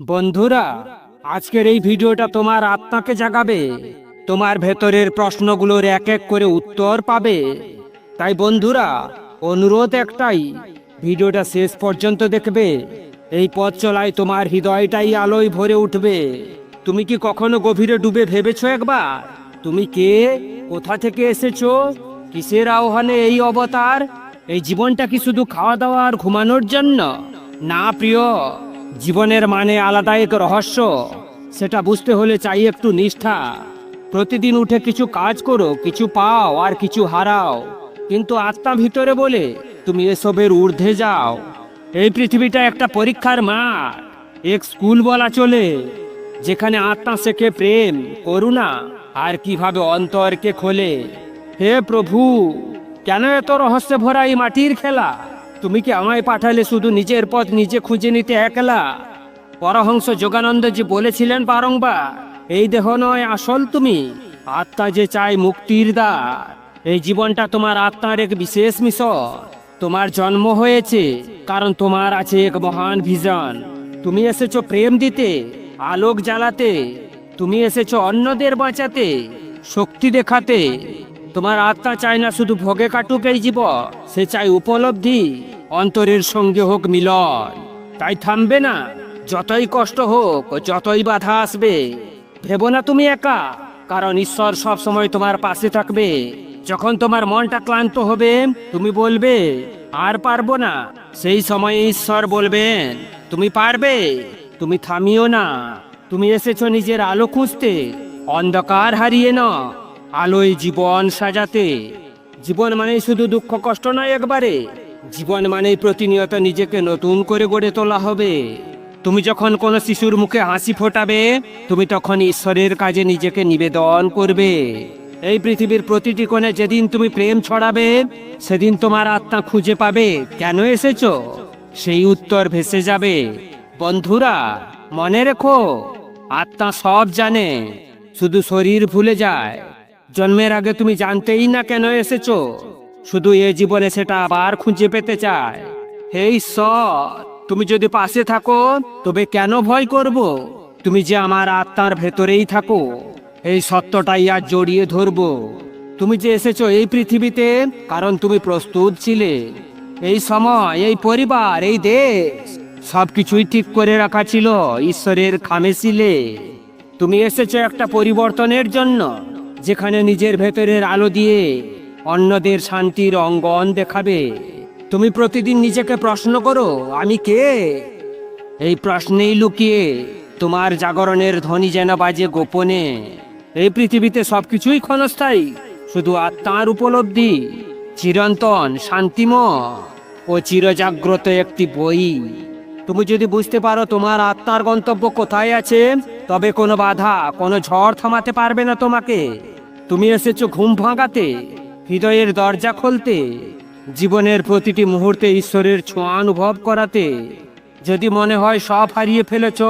বন্ধুরা, আজকের এই ভিডিওটা তোমার আত্মাকে জাগাবে। তোমার ভেতরের প্রশ্নগুলোর এক এক করে উত্তর পাবে। তাই বন্ধুরা, অনুরোধ একটাই, ভিডিওটা শেষ পর্যন্ত দেখবে। এই পথ চলায় তোমার হৃদয়টাই আলোয় ভরে উঠবে। তুমি কি কখনো গভীরে ডুবে ভেবেছ একবার? তুমি কে? কোথা থেকে এসেছ? কিসের আহ্বানে এই অবতার? এই জীবনটা কি শুধু খাওয়া দাওয়া আর ঘুমানোর জন্য? না, প্রিয়। জীবনের মানে আলাদা এক রহস্য। সেটা বুঝতে হলে চাই একটু নিষ্ঠা। প্রতিদিন উঠে কিছু কাজ করো, কিছু পাও আর কিছু হারাও। কিন্তু আত্মা ভিতরে বলে, তুমি এসবের ঊর্ধ্বে যাও। এই পৃথিবীটা একটা পরীক্ষার মাঠ। এক স্কুল বলা চলে, যেখানে আত্মা শেখে প্রেম, করুণা আর কীভাবে অন্তরকে খোলে। হে প্রভু, কেন এত রহস্যে ভরা এই মাটির খেলা? তুমি কি আমায় পাঠালে শুধু নিজের পথ নিজে খুঁজে নিতে একলা? পরহংস যোগানন্দজি বলেছিলেন বারংবার, এই দেহ নয় আসল তুমি, আত্মা যে চাই মুক্তির দ্বার। এই জীবনটা তোমার আত্মার এক বিশেষ মিশন তোমার জন্ম হয়েছে, কারণ তোমার আছে এক মহান ভিজন তুমি এসেছ প্রেম দিতে, আলোক জ্বালাতে। তুমি এসেছ অন্যদের বাঁচাতে, শক্তি দেখাতে। তোমার আত্মা চায় না শুধু ভোগে কাটুক এই জীব, সে চায় উপলব্ধি, অন্তরের সঙ্গে হোক মিলন। তাই থামবে না, যতই কষ্ট হোক, যতই বাধা আসবে। ভেবো না তুমি একা, কারণ ঈশ্বর সব সময় তোমার পাশে থাকবে। যখন তোমার মনটা ক্লান্ত হবে, তুমি বলবে, আর পারব না। সেই সময়ে ঈশ্বর বলবেন, তুমি পারবে, তুমি থামিও না। তুমি এসেছ নিজের আলো খুঁজতে, অন্ধকার হারিয়ে না আলোয় জীবন সাজাতে। জীবন মানে শুধু দুঃখ, কষ্ট নয় একবারে। জীবন মানে প্রতিনিয়ত নিজেকে নতুন করে গড়ে তোলা হবে। তুমি যখন কোনো শিশুর মুখে হাসি ফোটাবে, তুমি তখন ঈশ্বরের কাজে নিজেকে নিবেদন করবে। এই পৃথিবীর প্রতিটি কোণে যেদিন তুমি প্রেম ছড়াবে, সেদিন তোমার আত্মা খুঁজে পাবে, কেন এসেছ? সেই উত্তর ভেসে যাবে। বন্ধুরা, মনে রেখো, আত্মা সব জানে, শুধু শরীর ভুলে যায়। জন্মের আগে তুমি জানতেই না কেন এসেছ। শুধু এ জীবনে সেটা আবার খুঁজে পেতে চায়। হে ঈশ্বর, তুমি যদি পাশে থাকো, তবে কেন ভয় করব? তুমি যে আমার আত্মার ভেতরেই থাকো, এই সত্যটাই আর জড়িয়ে ধরবো। তুমি যে এসেছ এই পৃথিবীতে, কারণ তুমি প্রস্তুত ছিলে। এই সময়, এই পরিবার, এই দেশ, সবকিছুই ঠিক করে রাখা ছিল ঈশ্বরের খামে ছিলে তুমি এসেছ একটা পরিবর্তনের জন্য। যেখানে নিজের ভেতরের আলো দিয়ে অন্যদের শান্তির অঙ্গন দেখাবে। তুমি প্রতিদিন নিজেকে প্রশ্ন করো, আমি কে? এই প্রশ্নেই লুকিয়ে তোমার জাগরণের ধ্বনি যেন বাজে গোপনে। এই পৃথিবীতে সবকিছুই ক্ষণস্থায়ী, শুধু আত্মার উপলব্ধি, চিরন্তন, শান্তিময় ও চিরজাগ্রত একটি বই। তুমি যদি বুঝতে পারো তোমার আত্মার গন্তব্য কোথায় আছে, তবে কোনো বাধা, কোনো ঝড় থামাতে পারবে না তোমাকে। তুমি এসেছ ঘুম ভাঙাতে, হৃদয়ের দরজা খুলতে, জীবনের প্রতিটি মুহূর্তে ঈশ্বরের ছোঁয়া অনুভব করাতে। যদি মনে হয় সব হারিয়ে ফেলেছ,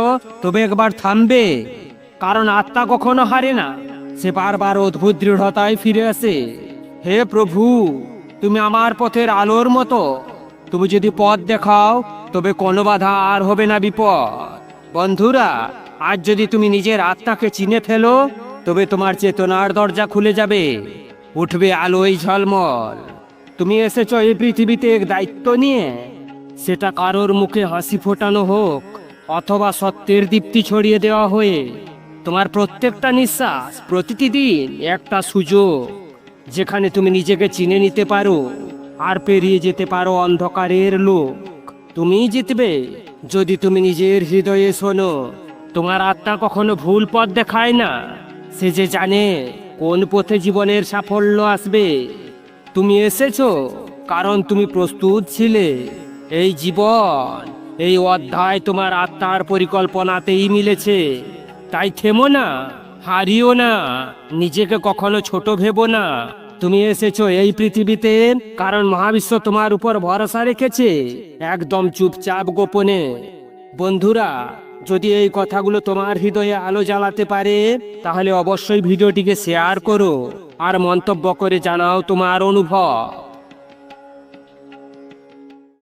তবে একবার থামবে। কারণ আত্মা কখনো হারে না, সে বারবার অদ্ভুত দৃঢ়তায় ফিরে আসে। হে প্রভু, তুমি আমার পথের আলোর মতো। তুমি যদি পথ দেখাও, তবে কোনো বাধা আর হবে না বিপদ। বন্ধুরা, আজ যদি তুমি নিজের আত্মাকে চিনে ফেলো তবে তোমার চেতনার দরজা খুলে যাবে। উঠবে আলোয় ঝলমল। তুমি এসেছ এই পৃথিবীতে এক দায়িত্ব নিয়ে। সেটা কারোর মুখে হাসি ফোটানো হোক অথবা সত্যের দীপ্তি ছড়িয়ে দেওয়া হয়ে। তোমার প্রত্যেকটা নিঃশ্বাস প্রতিটি দিন একটা সুযোগ, যেখানে তুমি নিজেকে চিনে নিতে পারো আর পেরিয়ে যেতে পারো অন্ধকারের লোক। তুমিই জিতবে। যদি তুমি নিজের হৃদয়ে শোনো, তোমার আত্মা কখনো ভুল পথ দেখায় না। সে যে জানে কোন পথে জীবনের সাফল্য আসবে। তুমি এসেছ কারণ তুমি প্রস্তুত ছিলে। এই জীবন, এই অধ্যায় তোমার আত্মার পরিকল্পনাতেই মিলেছে। তাই থেমো না, হারিও না, নিজেকে কখনো ছোট ভেবো না। তুমি এসেছ এই পৃথিবীতে কারণ মহাবিশ্ব তোমার উপর ভরসা রেখেছে। একদম চুপচাপ গোপনে। বন্ধুরা যদি এই কথাগুলো তোমার হৃদয়ে আলো জ্বালাতে পারে, তাহলে অবশ্যই ভিডিওটিকে শেয়ার করো আর মন্তব্য করে জানাও তোমার অনুভব।